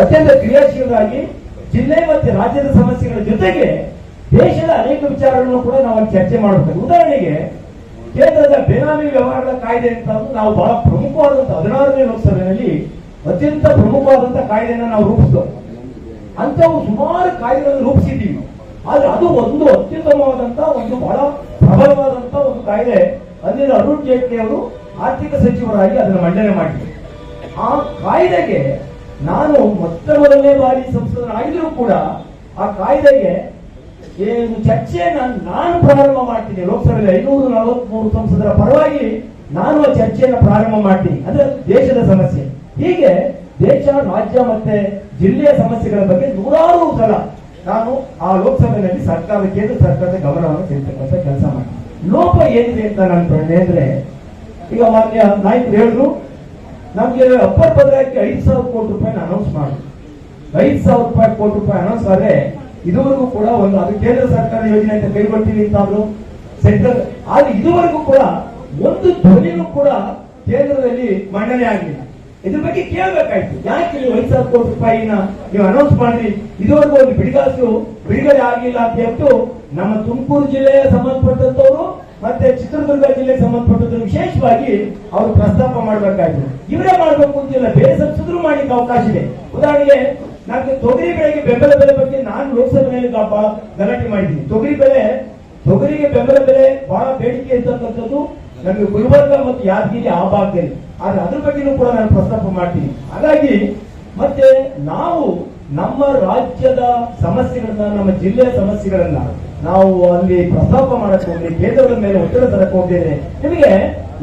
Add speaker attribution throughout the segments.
Speaker 1: ಅತ್ಯಂತ ಕ್ರಿಯಾಶೀಲರಾಗಿ ಜಿಲ್ಲೆ ಮತ್ತು ರಾಜ್ಯದ ಸಮಸ್ಯೆಗಳ ಜೊತೆಗೆ ದೇಶದ ಅನೇಕ ವಿಚಾರಗಳನ್ನು ಕೂಡ ನಾವು ಚರ್ಚೆ ಮಾಡಬೇಕು. ಉದಾಹರಣೆಗೆ ಕೇಂದ್ರದ ಬೇನಾಮಿ ವ್ಯವಹಾರಗಳ ಕಾಯ್ದೆ ಅಂತ ನಾವು ಬಹಳ ಪ್ರಮುಖವಾದಂತಹ ಹದಿನಾರನೇ ಲೋಕಸಭೆಯಲ್ಲಿ ಅತ್ಯಂತ ಪ್ರಮುಖವಾದಂತಹ ಕಾಯ್ದೆಯನ್ನು ನಾವು ರೂಪಿಸೋ ಅಂತವು ಸುಮಾರು ಕಾಯ್ದೆಗಳನ್ನು ರೂಪಿಸಿದ್ದೀವಿ. ಆದ್ರೆ ಅದು ಒಂದು ಅತ್ಯುತ್ತಮವಾದಂತಹ ಒಂದು ಬಹಳ ಪ್ರಬಲವಾದಂತಹ ಒಂದು ಕಾಯ್ದೆ ಅಂದಿನ ಅರುಣ್ ಜೇಟ್ಲಿ ಅವರು ಆರ್ಥಿಕ ಸಚಿವರಾಗಿ ಅದನ್ನು ಮಂಡನೆ ಮಾಡಿದ್ರು. ಆ ಕಾಯ್ದೆಗೆ ನಾನು ಮೊತ್ತ ಮೊದಲನೇ ಬಾರಿ ಸಂಸದನಾಗಿದ್ರು ಕೂಡ ಆ ಕಾಯ್ದೆಗೆ ಏನು ಚರ್ಚೆಯನ್ನ ನಾನು ಪ್ರಾರಂಭ ಮಾಡ್ತೀನಿ. ಲೋಕಸಭೆಯಲ್ಲಿ ಐನೂರ ನಲವತ್ಮೂರು ಸಂಸದರ ಪರವಾಗಿ ನಾನು ಆ ಚರ್ಚೆಯನ್ನು ಪ್ರಾರಂಭ ಮಾಡ್ತೀನಿ. ಅಂದ್ರೆ ದೇಶದ ಸಮಸ್ಯೆ. ಹೀಗೆ ದೇಶ, ರಾಜ್ಯ ಮತ್ತೆ ಜಿಲ್ಲೆಯ ಸಮಸ್ಯೆಗಳ ಬಗ್ಗೆ ನೂರಾರು ಸಲ ನಾನು ಆ ಲೋಕಸಭೆಯಲ್ಲಿ ಸರ್ಕಾರದ ಕೇಂದ್ರ ಸರ್ಕಾರದ ಗಮನವನ್ನು ಸೇರ್ತಕ್ಕಂಥ ಕೆಲಸ ಮಾಡಿ ಲೋಪ ಏನಿದೆ ಅಂತ ನಾನು ಅಂದ್ರೆ, ಈಗ ಮಾನ್ಯ ನಾಯಕರು ಹೇಳಿದ್ರು ನಮ್ಗೆ ಅಪ್ಪರ್ ಭದ್ರಕ್ಕೆ ಐದು ಸಾವಿರ ಕೋಟಿ ರೂಪಾಯಿ ಅನೌನ್ಸ್ ಮಾಡಿ. ಐದು ಸಾವಿರ ರೂಪಾಯಿ ಕೋಟಿ ರೂಪಾಯಿ ಅನೌನ್ಸ್ ಆದ್ರೆ ಇದುವರೆಗೂ ಕೂಡ ಒಂದು, ಅದು ಕೇಂದ್ರ ಸರ್ಕಾರ ಯೋಜನೆ ಅಂತ ಕೈಗೊಳ್ತೀವಿ ಅಂತ ಅವರು ಸೆಂಟ್ರಲ್, ಆದ್ರೆ ಇದುವರೆಗೂ ಕೂಡ ಒಂದು ಧ್ವನಿನೂ ಕೂಡ ಕೇಂದ್ರದಲ್ಲಿ ಮಂಡನೆ ಆಗಲಿಲ್ಲ ಇದ್ರ ಬಗ್ಗೆ ಕೇಳಬೇಕಾಯ್ತು. ಯಾಕೆ ನೀವು ಐದು ಸಾವಿರ ಕೋಟಿ ರೂಪಾಯಿನ ನೀವು ಅನೌನ್ಸ್ ಮಾಡಿ ಇದುವರೆಗೂ ಒಂದು ಬಿಡಿಗಾಸು ಬಿಡುಗಡೆ ಆಗಿಲ್ಲ ಅಂತ ಹೇಳ್ತು ನಮ್ಮ ತುಮಕೂರು ಜಿಲ್ಲೆಯ ಸಂಬಂಧಪಟ್ಟಂತವರು ಮತ್ತೆ ಚಿತ್ರದುರ್ಗ ಜಿಲ್ಲೆಗೆ ಸಂಬಂಧಪಟ್ಟದ್ದು ವಿಶೇಷವಾಗಿ ಅವರು ಪ್ರಸ್ತಾಪ ಮಾಡಬೇಕಾಯ್ತು. ಇವರೇ ಮಾಡಬೇಕು ಅಂತಿಲ್ಲ. ಬೇರೆ ಸಂಸದರು ಮಾಡ್ಲಿಕ್ಕೆ ಅವಕಾಶ ಇದೆ. ಉದಾಹರಣೆಗೆ ನನಗೆ ತೊಗರಿ ಬೆಳೆಗೆ ಬೆಂಬಲ ಬೆಲೆ ಬಗ್ಗೆ ನಾನು ಲೋಕಸಭೆಯಲ್ಲಿ ಗಲಾಟೆ ಮಾಡಿದ್ದೀನಿ. ತೊಗರಿ ಬೆಲೆ ತೊಗರಿಗೆ ಬೆಂಬಲ ಬೆಲೆ ಬಹಳ ಬೇಡಿಕೆ ಇರ್ತಕ್ಕಂಥದ್ದು ನಮಗೆ ಗುಲ್ಬರ್ಗ ಮತ್ತು ಯಾದಗಿರಿ ಆ ಭಾಗದಲ್ಲಿ. ಆದ್ರೆ ಅದ್ರ ಬಗ್ಗೆನೂ ಕೂಡ ನಾನು ಪ್ರಸ್ತಾಪ ಮಾಡ್ತೀನಿ. ಹಾಗಾಗಿ ಮತ್ತೆ ನಾವು ನಮ್ಮ ರಾಜ್ಯದ ಸಮಸ್ಯೆಗಳನ್ನ, ನಮ್ಮ ಜಿಲ್ಲೆಯ ಸಮಸ್ಯೆಗಳನ್ನ ನಾವು ಅಲ್ಲಿ ಪ್ರಸ್ತಾಪ ಮಾಡಕ್ ಹೋಗ್ಲಿ ಕೇಂದ್ರದ ಮೇಲೆ ಒತ್ತಡ ತರಕ್ ಹೋಗ್ತೇನೆ ನಿಮಗೆ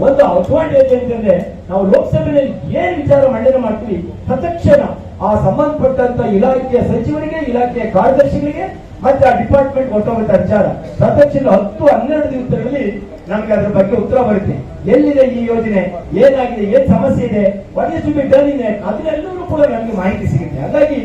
Speaker 1: ಒಂದು ಅಡ್ವಾಂಟೇಜ್ ಅಂತಂದ್ರೆ ನಾವು ಲೋಕಸಭೆಯಲ್ಲಿ ಏನ್ ವಿಚಾರ ಮಂಡನೆ ಮಾಡ್ತೀವಿ, ತತ್ಕ್ಷಣ ಆ ಸಂಬಂಧಪಟ್ಟಂತ ಇಲಾಖೆಯ ಸಚಿವರಿಗೆ, ಇಲಾಖೆಯ ಕಾರ್ಯದರ್ಶಿಗಳಿಗೆ, ಮತ್ತೆ ಆ ಡಿಪಾರ್ಟ್ಮೆಂಟ್ ಹೊರಟೋಗುತ್ತ ವಿಚಾರ. ತತ್ಕ್ಷಣ ಹತ್ತು ಹನ್ನೆರಡು ದಿವಸಗಳಲ್ಲಿ ನಮ್ಗೆ ಅದ್ರ ಬಗ್ಗೆ ಉತ್ತರ ಬರುತ್ತೆ. ಎಲ್ಲಿದೆ ಈ ಯೋಜನೆ? ಏನಾಗಿದೆ? ಏನ್ ಸಮಸ್ಯೆ ಇದೆ? What is to be done ಇದೆ ಅದನ್ನೆಲ್ಲರೂ ಕೂಡ ನಮ್ಗೆ ಮಾಹಿತಿ ಸಿಗುತ್ತೆ. ಹಾಗಾಗಿ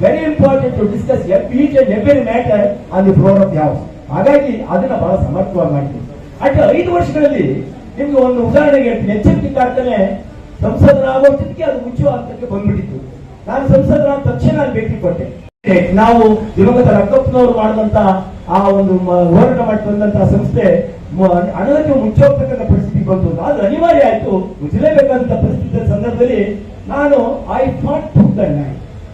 Speaker 1: very important to discuss each and every matter on the floor of the house ಹಾಗಾಗಿ ಅದನ್ನ ಬಹಳ ಸಮರ್ಥವಾಗಿ ಮಾಡ್ತೀವಿ ಅಟ್ ಐದು ವರ್ಷಗಳಲ್ಲಿ ನಿಮ್ಗೆ ಒಂದು ಉದಾಹರಣೆಗೆ ಹೇಳ್ತೀನಿ. ಎಚ್ ಎಂ ಟಿ ಕಾರ್ಖಾನೆ ಸಂಸದರಾಗೋಷ್ಟಕ್ಕೆ ಅದು ಮುಚ್ಚುವ ಬಂದ್ಬಿಟ್ಟಿತ್ತು. ನಾನು ಸಂಸದರಾದ ತಕ್ಷಣ ಅಲ್ಲಿ ಭೇಟಿ ಕೊಟ್ಟೆ. ನಾವು ದಿವಂಗತ ರಂಗಪ್ಪನವರು ಮಾಡಿದಂತ ಆ ಒಂದು ಹೋರಾಟ ಮಾಡಿ ಬಂದಂತಹ ಸಂಸ್ಥೆ, ಮ- ಮುಚ್ಚೋಗ್ತಕ್ಕಂಥ ಪರಿಸ್ಥಿತಿ ಬಂತು. ಅದು ಅನಿವಾರ್ಯ ಆಯ್ತು ಮುಚ್ಚಲೇಬೇಕಾದಂತ ಪರಿಸ್ಥಿತಿಯ ಸಂದರ್ಭದಲ್ಲಿ ನಾನು ಐ ಫಾಟ್ ಟು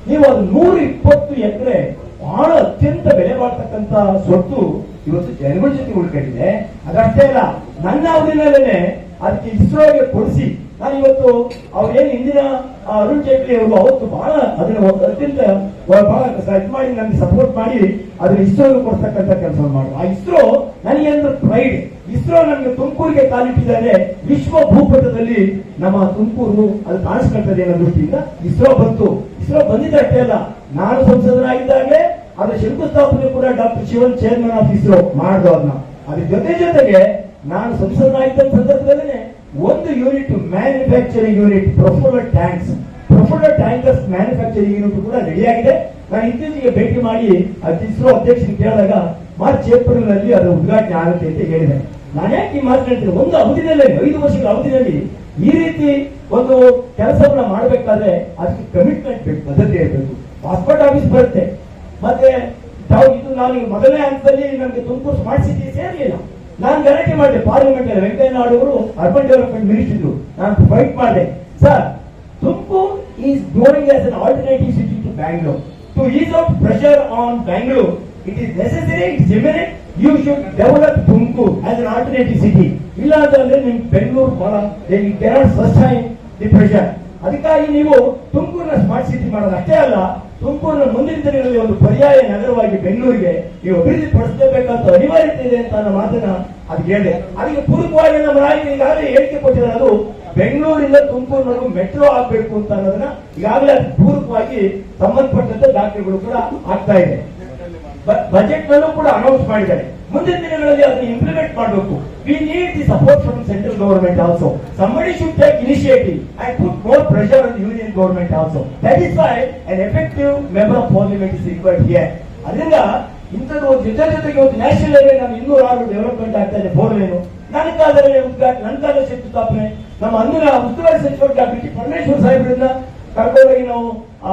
Speaker 1: ನೀವು ಒಂದು ನೂರ ಇಪ್ಪತ್ತು ಎಕರೆ ಬಹಳ ಅತ್ಯಂತ ಬೆಲೆ ಬಾಳ್ತಕ್ಕಂತ ಸ್ವತ್ತು ಇವತ್ತು ಜನಗಳ ಜೊತೆ ಉಳ್ಕೊಂಡಿದೆ ಅದಷ್ಟೇ ಅಲ್ಲ, ನನ್ನ ಅವಧಿನಲ್ಲೇನೆ ಅದಕ್ಕೆ ಇಸ್ರೋಗೆ ಕೊಡಿಸಿ, ನಾನು ಇವತ್ತು ಅವ್ರೇನು ಹಿಂದಿನ ಅರುಣ್ ಜೇಟ್ಲಿ ಅವರು ಅವತ್ತು ಬಹಳ ಅದನ್ನ ಅತ್ಯಂತ, ಬಹಳ ಇದು ಮಾಡಿ, ನನಗೆ ಸಪೋರ್ಟ್ ಮಾಡಿ ಅದನ್ನ ಇಸ್ರೋಗೆ ಕೊಡ್ತಕ್ಕಂಥ ಕೆಲಸ ಮಾಡುವ ಆ ಇಸ್ರೋ ನನಗೆ ಅಂದ್ರೆ ಪ್ರೈಡ್ ಇಸ್ರೋ ನನಗೆ ತುಮಕೂರಿಗೆ ಕಾಲಿಟ್ಟಿದ್ದಾರೆ ವಿಶ್ವ ಭೂಪಟದಲ್ಲಿ ನಮ್ಮ ತುಮಕೂರು ಅದು ಕಾಣಿಸ್ಕೊಳ್ತದೆ ಅನ್ನೋ ದೃಷ್ಟಿಯಿಂದ ಇಸ್ರೋ ಬಂತು. ಇಸ್ರೋ ಬಂದಿದ್ದಷ್ಟೇ ಅಲ್ಲ ನಾನು ಸಂಸದರಾಗಿದ್ದಾಗೆ ಅದರ ಶಂಕುಸ್ಥಾಪನೆ ಕೂಡ doctor Sivan chairman of ISRO ಮಾಡಿದ್ರು ಅದನ್ನ ಅದ್ರ ಜೊತೆ ಜೊತೆಗೆ ನಾನು ಸಂಸದನಾಗಿದ್ದ ಸಂದರ್ಭದಲ್ಲೇ ಒಂದು unit manufacturing unit propellant tanks propellant tankers manufacturing unit ಕೂಡ ರೆಡಿ ಆಗಿದೆ. ನಾನು ಇತ್ತೀಚೆಗೆ ಭೇಟಿ ಮಾಡಿ ಅದು ಇಸ್ರೋ ಅಧ್ಯಕ್ಷರಿಗೆ ಕೇಳಿದಾಗ ಮಾರ್ಚ್ ಏಪ್ರಿಲ್ನಲ್ಲಿ ಅದು ಉದ್ಘಾಟನೆ ಆಗುತ್ತೆ ಅಂತ ಹೇಳಿದೆ. ನಾನು ಯಾಕೆ ಈ ಮಾತು ಹೇಳ್ತೀನಿ? ಒಂದು ಅವಧಿನಲ್ಲಿ, ಐದು ವರ್ಷಗಳ ಅವಧಿನಲ್ಲಿ ಈ ರೀತಿ ಒಂದು ಕೆಲಸವನ್ನ ಮಾಡಬೇಕಾದ್ರೆ ಅದಕ್ಕೆ ಕಮಿಟ್ಮೆಂಟ್ ಬೇಕು ಬದ್ಧತೆ ಇರಬೇಕು. ಪಾಸ್ಪೋರ್ಟ್ ಆಫೀಸ್ ಬರುತ್ತೆ. ಮತ್ತೆ ಇದು ನಾನು ಮೊದಲನೇ ಹಂತದಲ್ಲಿ ನನಗೆ ತುಮಕೂರು ಸ್ಮಾರ್ಟ್ ಸಿಟಿ ಸೇರಲಿಲ್ಲ. ನಾನು ಗಲಾಟೆ ಮಾಡಿದೆ ಪಾರ್ಲಿಮೆಂಟ್ ಅಲ್ಲಿ ವೆಂಕಯ್ಯ ನಾಯ್ಡು ಅವರು ಅರ್ಬನ್ ಡೆವಲಪ್ಮೆಂಟ್ ಮಿನಿಸ್ಟರ್ ನಾನು ಫೈಟ್ ಮಾಡಿದೆ. Sir Tumakuru is growing as an alternative city to Bangalore to ease out pressure on Bangalore it is necessary imminent you should develop Tumakuru as an alternative city ಇಲ್ಲ ಅಂತಂದ್ರೆ ನಿಮ್ ಬೆಂಗಳೂರು ಬಹಳ first sustain the ಅದಕ್ಕಾಗಿ ನೀವು ತುಮಕೂರಿನ smart city ಮಾಡೋದು ಅಷ್ಟೇ ಅಲ್ಲ, ತುಮಕೂರಿನ ಮುಂದಿನ ದಿನಗಳಲ್ಲಿ ಒಂದು ಪರ್ಯಾಯ ನಗರವಾಗಿ ಬೆಂಗಳೂರಿಗೆ ನೀವು ಅಭಿವೃದ್ಧಿ ಪಡಿಸಬೇಕಂತ ಅನಿವಾರ್ಯತೆ ಇದೆ ಅಂತ ಅನ್ನೋ ಮಾತನ್ನ ಅದು ಹೇಳಿದೆ. ಅದಕ್ಕೆ ಪೂರಕವಾಗಿ ನಮ್ಮ ನಾಯಕರು ಈಗಾಗಲೇ ಹೇಳಿಕೆ ಕೊಟ್ಟಿದ್ದಾರೆ, ಅದು ಬೆಂಗಳೂರಿಂದ ತುಮಕೂರಿನವರು ಮೆಟ್ರೋ ಆಗ್ಬೇಕು ಅಂತ ಅನ್ನೋದನ್ನ ಈಗಾಗಲೇ ಪೂರಕವಾಗಿ ಸಂಬಂಧಪಟ್ಟಂತ ದಾಖಲೆಗಳು ಕೂಡ ಆಗ್ತಾ ಇದೆ. ಬಜೆಟ್ ನಲ್ಲೂ ಕೂಡ ಅನೌನ್ಸ್ ಮಾಡಿದ್ದಾರೆ. ಮುಂದಿನ ದಿನಗಳಲ್ಲಿ ಅದನ್ನು ಇಂಪ್ಲಿಮೆಂಟ್ ಮಾಡಬೇಕು. We need the support from central government also somebody should take initiative I put more pressure on union government also that is why an effective member of parliament is required here ಅದರಿಂದ ಇಂಥದ್ದು ಒಂದು ಜೊತೆ ಜೊತೆಗೆ ಒಂದು national level ನಮ್ಮ ಇನ್ನೂರ ಆರು development ಆಗ್ತಾ ಇದೆ ಫೋರ್ ಲೇನು ನನ್ನ ಕಾಲದಲ್ಲಿ ಉದ್ಘಾಟನೆ. ನನ್ನ ಕಾಲದಲ್ಲಿ ಸ್ಥಾಪನೆ ನಮ್ಮ ಅಂದಿನ ಉಸ್ತುವಾರಿ ಸಚಿವರು ಡಾಕ್ಟರ್ ಪರಮೇಶ್ವರ್ ಸಾಹೇಬರಿಂದ ಕರ್ಕೊಂಡೋಗಿ ನಾವು ಆ,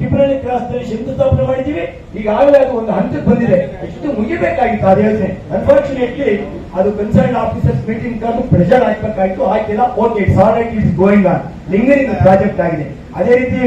Speaker 1: ಕ್ರಾಸ್ನಲ್ಲಿ ಕ್ರಾಸ್ನಲ್ಲಿ ಶಂಕುಸ್ಥಾಪನೆ ಮಾಡಿದ್ದೀವಿ. ಈಗಾಗಲೇ ಅದು ಒಂದು ಹಂತಕ್ಕೆ ಬಂದಿದೆ. ಎಷ್ಟು ಮುಗಿಬೇಕಾಗಿತ್ತು ಆ ಯೋಜನೆ ಅನ್ಫಾರ್ಚುನೇಟ್ಲಿ ಅದು ಕನ್ಸರ್ನ್ ಆಫೀಸರ್ಸ್ ಮೀಟಿಂಗ್ ಕರೆದು ಪ್ರೆಷರ್ ಹಾಕ್ಬೇಕಾಯ್ತು ಹಾಕಿಲ್ಲ okay it's all right going on lingering project ಆಗಿದೆ. ಅದೇ ರೀತಿ